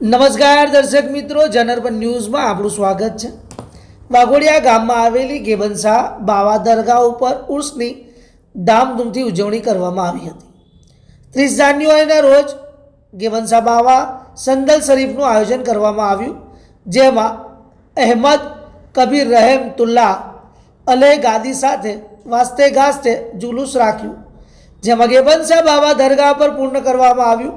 નમસ્કાર દર્શક મિત્રો, જનરપન ન્યૂઝમાં આપણું સ્વાગત છે. વાઘોડિયા ગામમાં આવેલી ગેબનશાહ બાવા દરગાહ ઉપર ઉર્સની ધામધૂમથી ઉજવણી કરવામાં આવી હતી. ત્રીસ જાન્યુઆરીના રોજ ગેબનશાહ બાવા સંદલ શરીફનું આયોજન કરવામાં આવ્યું, જેમાં અહેમદ કબીર રહેમતુલ્લાહ અલે ગાદી સાથે વાસ્તે ગાસ્તે જુલુસ રાખ્યું. જેમાં ગેબનશાહ બાવા દરગાહ પર પૂર્ણ કરવામાં આવ્યું.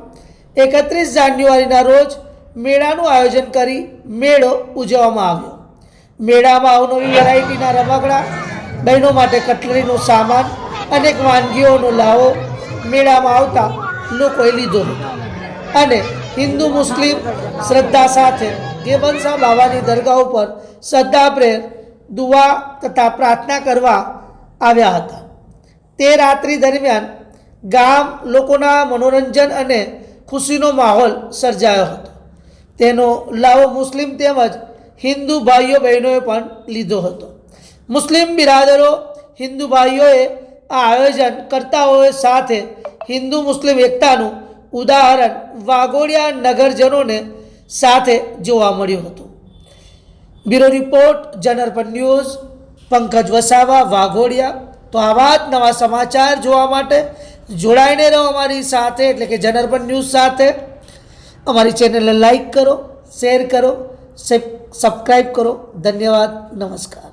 એકત્રીસ જાન્યુઆરીના રોજ મેળાનું આયોજન કરી મેળો ઉજવવામાં આવ્યો. મેળામાં અવનવી વેરાયટીના રમકડા, બહેનો માટે કટલરીનો સામાન, અનેક વાનગીઓનો લાવો મેળામાં આવતા લોકોએ લીધો અને હિન્દુ મુસ્લિમ શ્રદ્ધા સાથે ગેબનસા બાવાની દરગાહ ઉપર શ્રદ્ધા પ્રેર દુઆ તથા પ્રાર્થના કરવા આવ્યા હતા. તે રાત્રિ દરમિયાન ગામ લોકોના મનોરંજન અને ખુશીનો માહોલ સર્જાયો હતો. તેનો લાવો મુસ્લિમ તેમજ હિન્દુ ભાઈઓ બહેનોએ પણ લીધો હતો. મુસ્લિમ બિરાદરો, હિન્દુ ભાઈઓએ આ આયોજન કરતાઓએ સાથે હિન્દુ મુસ્લિમ એકતાનું ઉદાહરણ વાઘોડિયા નગરજનોને સાથે જોવા મળ્યું હતું. બ્યુરો રિપોર્ટ જનરપન ન્યૂઝ, પંકજ વસાવા, વાઘોડિયા. તો આવા જ નવા સમાચાર જોવા માટે જોડાઈને રહો અમારી સાથે, એટલે કે જનરપન ન્યૂઝ સાથે. અમારી ચેનલને લાઈક કરો શેર કરો સબસ્ક્રાઈબ કરો. ધન્યવાદ નમસ્કાર.